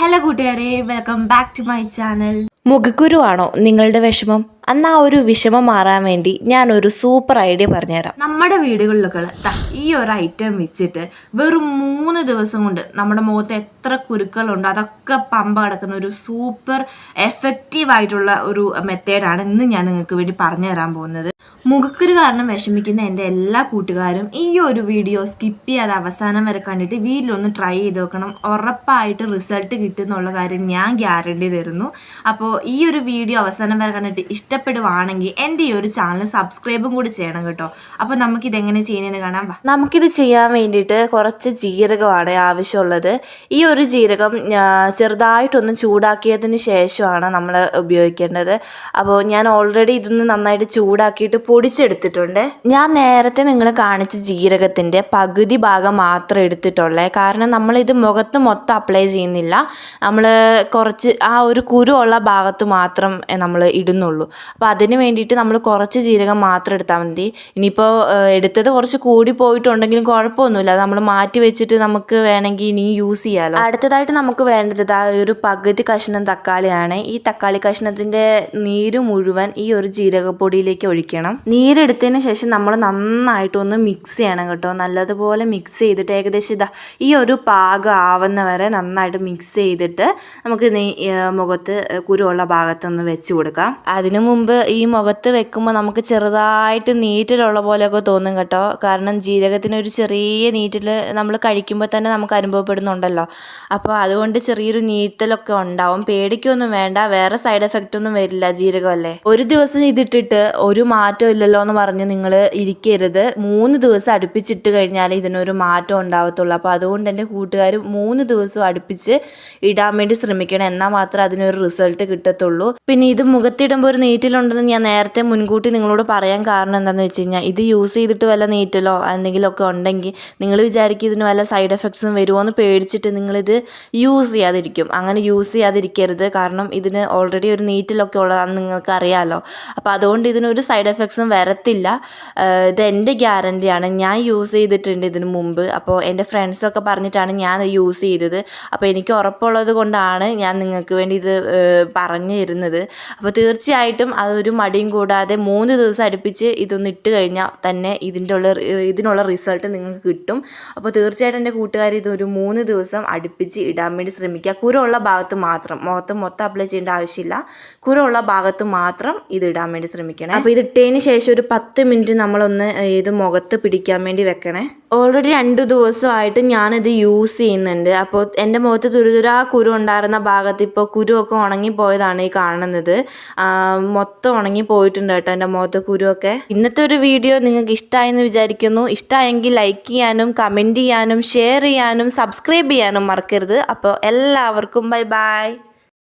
Hello കൂട്ടുകാരെ. Welcome back to my channel മുഖക്കുരുവാണോ നിങ്ങളുടെ വിഷമം? അന്ന് ആ ഒരു വിഷമം മാറാൻ വേണ്ടി ഞാനൊരു സൂപ്പർ ഐഡിയ പറഞ്ഞുതരാം. നമ്മുടെ വീടുകളിലൊക്കെ ഈ ഒരു ഐറ്റം വെച്ചിട്ട് വെറും മൂന്ന് ദിവസം കൊണ്ട് നമ്മുടെ മുഖത്ത് എത്ര കുരുക്കളുണ്ടോ അതൊക്കെ പമ്പ കിടക്കുന്ന ഒരു സൂപ്പർ എഫക്റ്റീവ് ആയിട്ടുള്ള ഒരു മെത്തേഡാണ് ഇന്ന് ഞാൻ നിങ്ങൾക്ക് വേണ്ടി പറഞ്ഞു തരാൻ പോകുന്നത്. മുഖക്കുരു കാരണം വിഷമിക്കുന്ന എന്റെ എല്ലാ കൂട്ടുകാരും ഈ ഒരു വീഡിയോ സ്കിപ്പ് ചെയ്യാതെ അവസാനം വരെ കണ്ടിട്ട് വീട്ടിലൊന്ന് ട്രൈ ചെയ്ത് നോക്കണം. ഉറപ്പായിട്ട് റിസൾട്ട് കിട്ടും എന്നുള്ള കാര്യം ഞാൻ ഗ്യാരണ്ടി തരുന്നു. അപ്പോൾ ഈ ഒരു വീഡിയോ അവസാനം വരെ കണ്ടിട്ട് ഇഷ്ടപ്പെടുവാണെങ്കിൽ എന്റെ ഈ ഒരു ചാനൽ സബ്സ്ക്രൈബും കൂടി ചെയ്യണം കേട്ടോ. അപ്പോൾ നമുക്കിത് എങ്ങനെ ചെയ്യുന്നതെന്ന് കാണാം നമുക്കിത് ചെയ്യാൻ വേണ്ടിയിട്ട് കുറച്ച് ജീരകമാണ് ആവശ്യമുള്ളത്. ഈ ഒരു ജീരകം ചെറുതായിട്ടൊന്ന് ചൂടാക്കിയതിന് ശേഷമാണ് നമ്മൾ ഉപയോഗിക്കേണ്ടത്. അപ്പോൾ ഞാൻ ഓൾറെഡി ഇതൊന്ന് നന്നായിട്ട് ചൂടാക്കിയിട്ട് പൊടിച്ചെടുത്തിട്ടുണ്ട്. ഞാൻ നേരത്തെ നിങ്ങൾ കാണിച്ച ജീരകത്തിന്റെ പകുതി ഭാഗം മാത്രം എടുത്തിട്ടുള്ളേ. കാരണം നമ്മളിത് മുഖത്ത് മൊത്തം അപ്ലൈ ചെയ്യുന്നില്ല. നമ്മൾ കുറച്ച് ആ ഒരു കുരു ഉള്ള ഭാഗത്ത് മാത്രം നമ്മൾ ഇടുന്നുള്ളൂ. അപ്പോൾ അതിന് വേണ്ടിയിട്ട് നമ്മൾ കുറച്ച് ജീരകം മാത്രം എടുത്താൽ മതി. ഇനിയിപ്പോൾ എടുത്തത് കുറച്ച് കൂടി പോയിട്ടുണ്ടെങ്കിലും കുഴപ്പമൊന്നുമില്ല. നമ്മൾ മാറ്റി വെച്ചിട്ട് നമുക്ക് വേണമെങ്കിൽ ഇനി യൂസ് ചെയ്യാമല്ലോ അടുത്തതായിട്ട് നമുക്ക് വേണ്ടത് ഇതാ ഒരു പകുതി കഷ്ണം തക്കാളിയാണ്. ഈ തക്കാളി കഷ്ണത്തിന്റെ നീര് മുഴുവൻ ഈ ഒരു ജീരകപ്പൊടിയിലേക്ക് ഒഴിക്കണം. നീരെടുത്തതിന് ശേഷം നമ്മൾ നന്നായിട്ടൊന്ന് മിക്സ് ചെയ്യണം കേട്ടോ. നല്ലതുപോലെ മിക്സ് ചെയ്തിട്ട് ഏകദേശം ഇതാ ഈ ഒരു പാകം ആവുന്ന വരെ നന്നായിട്ട് മിക്സ് ചെയ്തിട്ട് നമുക്ക് മുഖത്ത് കുരുവുള്ള ഭാഗത്തൊന്ന് വെച്ച് കൊടുക്കാം. അതിനു മുമ്പ് ഈ മുഖത്ത് വെക്കുമ്പോൾ നമുക്ക് ചെറുതായിട്ട് നീറ്റിലുള്ള പോലെയൊക്കെ തോന്നും കേട്ടോ. കാരണം ജീരകത്തിന് ഒരു ചെറിയ നീറ്റിൽ നമ്മൾ കഴിക്കുമ്പോൾ തന്നെ നമുക്ക് അനുഭവപ്പെടുന്നുണ്ടല്ലോ. അപ്പോൾ അതുകൊണ്ട് ചെറിയൊരു നീറ്റലൊക്കെ ഉണ്ടാവും. പേടിക്കൊന്നും വേണ്ട. വേറെ സൈഡ് എഫക്റ്റ് ഒന്നും വരില്ല ജീരകമല്ലേ ഒരു ദിവസം ഇതിട്ടിട്ട് ഒരു മാറ്റം ഇല്ലല്ലോ എന്ന് പറഞ്ഞ് നിങ്ങൾ ഇരിക്കരുത്. മൂന്ന് ദിവസം അടുപ്പിച്ചിട്ട് കഴിഞ്ഞാൽ ഇതിനൊരു മാറ്റം ഉണ്ടാവത്തുള്ളൂ. അപ്പോൾ അതുകൊണ്ട് എന്റെ കൂട്ടുകാർ മൂന്ന് ദിവസം അടുപ്പിച്ച് ഇടാൻ വേണ്ടി ശ്രമിക്കണം. എന്നാൽ മാത്രമേ അതിനൊരു റിസൾട്ട് കിട്ടത്തുള്ളൂ. പിന്നെ ഇത് മുഖത്തിടുമ്പോൾ ഒരു നീറ്റിലുണ്ടെന്ന് ഞാൻ നേരത്തെ മുൻകൂട്ടി നിങ്ങളോട് പറയാൻ കാരണം എന്താണെന്ന് വെച്ച് കഴിഞ്ഞാൽ ഇത് യൂസ് ചെയ്തിട്ട് വല്ല നീറ്റലോ എന്തെങ്കിലുമൊക്കെ ഉണ്ടെങ്കിൽ നിങ്ങൾ വിചാരിക്കും ഇതിന് വല്ല സൈഡ് എഫക്ട്സും വരുമോ എന്ന് പേടിച്ചിട്ട് നിങ്ങളിത് യൂസ് ചെയ്യാതിരിക്കും. അങ്ങനെ യൂസ് ചെയ്യാതിരിക്കരുത്. കാരണം ഇതിന് ഓൾറെഡി ഒരു നീറ്റിലൊക്കെ ഉള്ളതാണെന്ന് നിങ്ങൾക്ക് അറിയാമല്ലോ അപ്പോൾ അതുകൊണ്ട് ഇതിനൊരു സൈഡ് എഫക്ട്സും വരത്തില്ല. ഇത് എന്റെ ഗ്യാരന്റിയാണ് ഞാൻ യൂസ് ചെയ്തിട്ടുണ്ട് ഇതിന് മുമ്പ്. അപ്പോൾ എന്റെ ഫ്രണ്ട്സൊക്കെ പറഞ്ഞിട്ടാണ് ഞാൻ യൂസ് ചെയ്തത്. അപ്പോൾ എനിക്ക് ഉറപ്പുള്ളത് കൊണ്ടാണ് ഞാൻ നിങ്ങൾക്ക് വേണ്ടി ഇത് പറഞ്ഞു തരുന്നത് അപ്പോൾ തീർച്ചയായിട്ടും അതൊരു മടിയും കൂടാതെ മൂന്ന് ദിവസം അടുപ്പിച്ച് ഇതൊന്ന് ഇട്ട് കഴിഞ്ഞാൽ തന്നെ ഇതിന്റെ ഉള്ള ഇതിനുള്ള റിസൾട്ട് നിങ്ങൾക്ക് കിട്ടും. അപ്പോൾ തീർച്ചയായിട്ടും എന്റെ കൂട്ടുകാർ ഇതൊരു മൂന്ന് ദിവസം അടുപ്പിച്ച് ഇടാൻ വേണ്ടി ശ്രമിക്കുക. കുരമുള്ള ഭാഗത്ത് മാത്രം മുഖത്ത് മൊത്തം അപ്ലൈ ചെയ്യേണ്ട ആവശ്യമില്ല. കുരമുള്ള ഭാഗത്ത് മാത്രം ഇത് ഇടാൻ വേണ്ടി ശ്രമിക്കണം. അപ്പോൾ ഇതിട്ടതിന് ശേഷം ഒരു പത്ത് മിനിറ്റ് നമ്മളൊന്ന് ഇത് മുഖത്ത് പിടിക്കാൻ വേണ്ടി വെക്കണേ? ഓൾറെഡി രണ്ട് ദിവസമായിട്ട് ഞാനിത് യൂസ് ചെയ്യുന്നുണ്ട്. അപ്പോൾ എന്റെ മുഖത്ത് തുരുതുരാ കുരു ഉണ്ടായിരുന്ന ഭാഗത്ത് ഇപ്പോൾ കുരുവൊക്കെ ഉണങ്ങിപ്പോയതാണ് ഈ കാണുന്നത്. മൊത്തം ഉണങ്ങി പോയിട്ടുണ്ട് കേട്ടോ എന്റെ മുഖത്ത് കുരുവൊക്കെ. ഇന്നത്തെ ഒരു വീഡിയോ നിങ്ങൾക്ക് ഇഷ്ടമായെന്ന് വിചാരിക്കുന്നു. ഇഷ്ടമായെങ്കിൽ ലൈക്ക് ചെയ്യാനും കമന്റ് ചെയ്യാനും ഷെയർ ചെയ്യാനും സബ്സ്ക്രൈബ് ചെയ്യാനും മറക്കരുത്. അപ്പോൾ എല്ലാവർക്കും ബൈ ബൈ